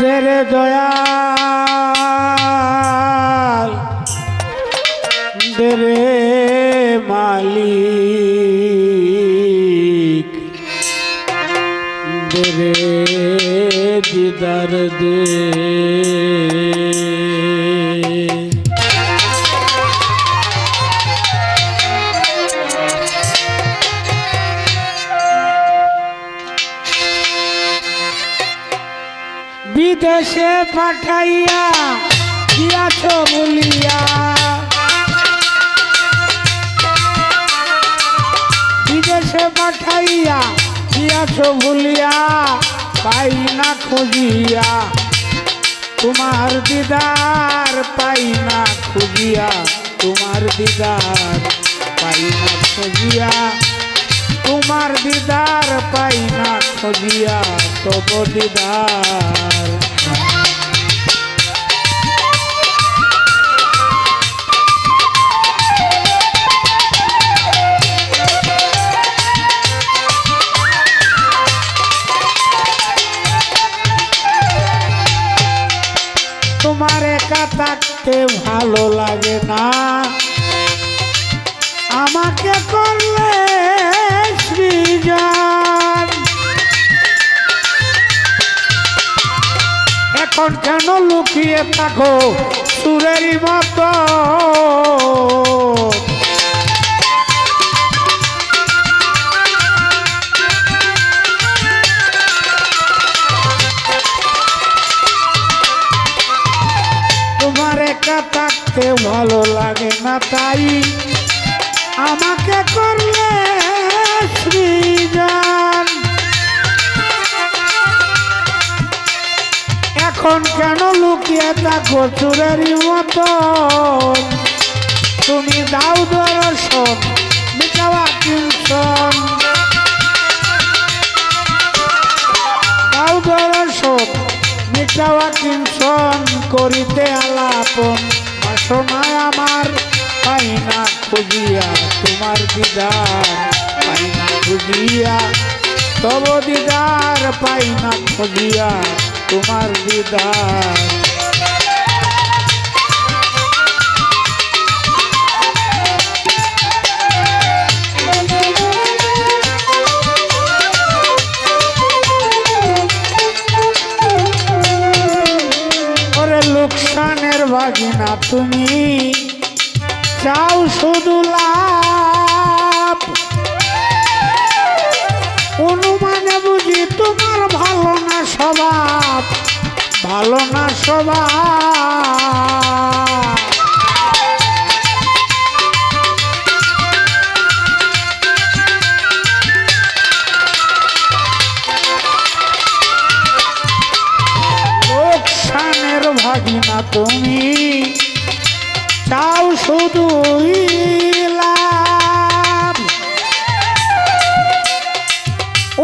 দেরে দয়াল দেরে মালিক দেরে দিদার দে। বিদেশে পাঠাইয়া দিয়াছ বলিয়া। বিদেশে পাঠাইয়া দিয়াছ বলিয়া, পাই না খুঁজিয়া। তোমার দিদার পাই না খুঁজিয়া, তোমার দিদার পাই না খুঁজিয়া। তোমার দিদার পাই না খুঁজিয়া, তব দিদার আমাকে করলে সৃজন। এখন কেন লুকিয়ে থাকো সুরের মতো? কেন লুকিয়ে থাকো চুরেরই মতো তুমি দাও দর্শন করিতে আলাপন। বাসনায় আমার পাই না খুঁজিয়া, তোমার দিদার পাই না খুঁজিয়া, তব দিদার পাই না খুঁজিয়া। তোমার দিদার লোকসানের ভাগিনা তুমি চাও শুধু লাভ। অনুমানে বুঝি তোমার ভালো না স্বভাব ভালো না স্বভাব লোকসানের ভাগিনা তুমি চাও শুধু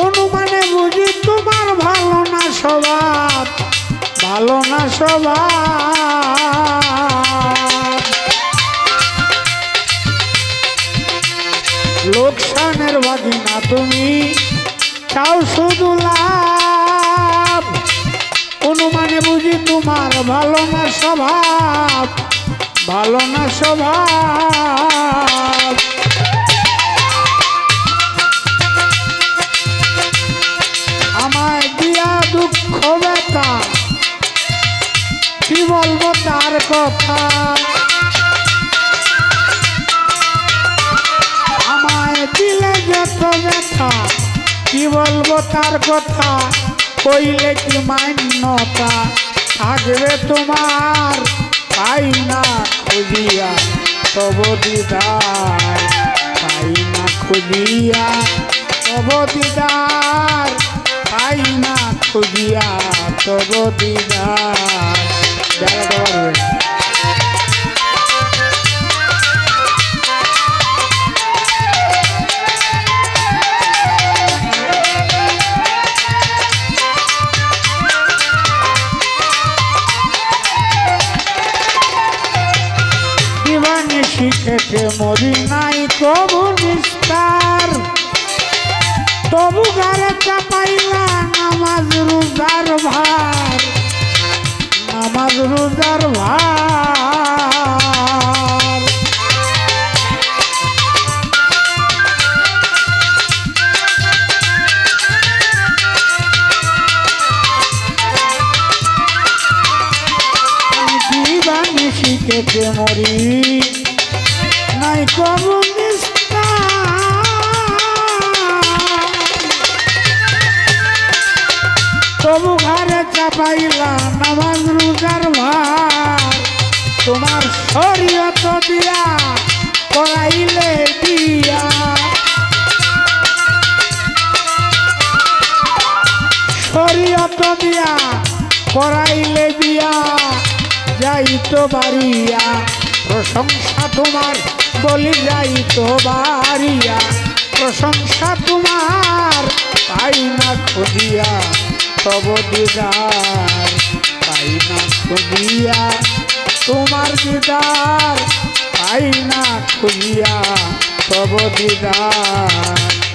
অনুমানে বুঝি তোমার ভালো না স্বভাব ভালো না স্বভাব লোকসানের ভাগিনা তুমি, চাও শুধু লাভ। অনুমানে বুঝি তোমার ভালো না স্বভাব, ভালো না স্বভাব। বলব তার কথা। আমায় দিলে যত ব্যথা, কি বলব তার কথা? কইলে কি মান্যতা? থাকবে তোমার পাই না খুঁজিয়া তব দিদার পাই না খুঁজিয়া তব দিদার পাই না খুঁজিয়া তব দিদার। জায়গাটা পারবে শিখেছে মরি নাই কবু নিস্তার। তবু গারে চাপাইলা নামাজ আমার রোজার ভার। দিবানি শিখেতে মরি নাই কবু তবু ঘরে চাপাইলা নামাজ রোজার ভার। তোমার শরীয়ত দিয়া করাইলে দিয়া। শরীয়ত দিয়া করাইলে বিয়া যাইতো বাড়িয়া। প্রশংসা তোমার বলি যাইতো বাড়িয়া। প্রশংসা তোমার পাই না খুঁজিয়া। তব দিদার পাই না খুঁজিয়া তোমার দিদার পাই না খুঁজিয়া তব দিদার।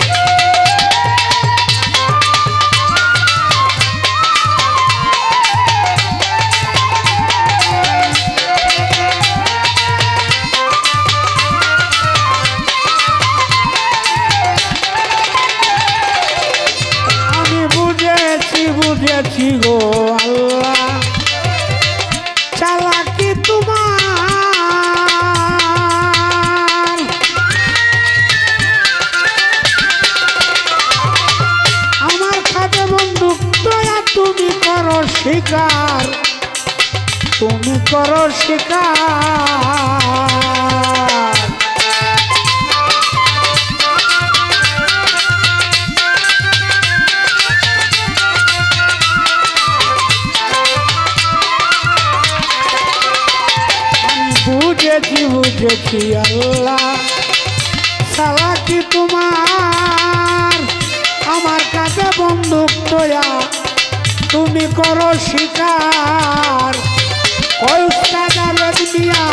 করো শিকার তুমি করো শিকার। বুঝেছি বুঝেছি আল্লাহ। সালা কি তোমার? আমার কাছে বন্দুক তোয়া তুমি করো শিকার। ওই যাবে দুনিয়া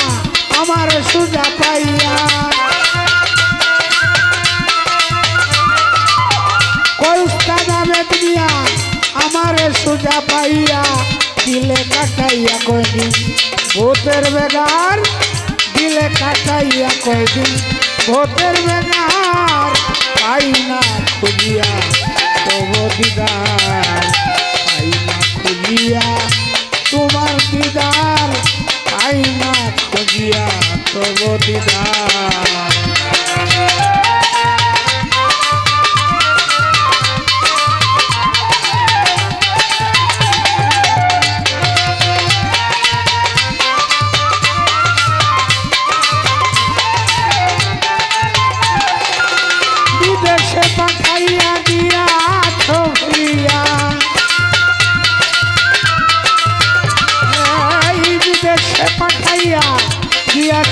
আমার সুজা পাইয়া। কলসটা যাবে দুনিয়া আমার সুজা পাইয়া দিলে কাটাইয়া কয়দিন। ভূতের বেগার দিলে কাটাইয়া কয়দিন। ভূতের বেগার পাই না খুঁজিয়া, তব দিদার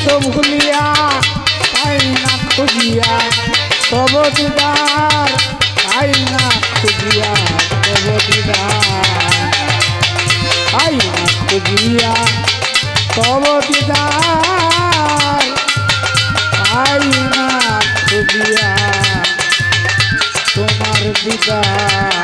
ভুলিয়া পাই না খুঁজিয়া, তব দিদার পাই না খুঁজিয়া, তব দিদার পাই না খুঁজিয়া, তব দিদার পাই না খুঁজিয়া, তোমার দিদার।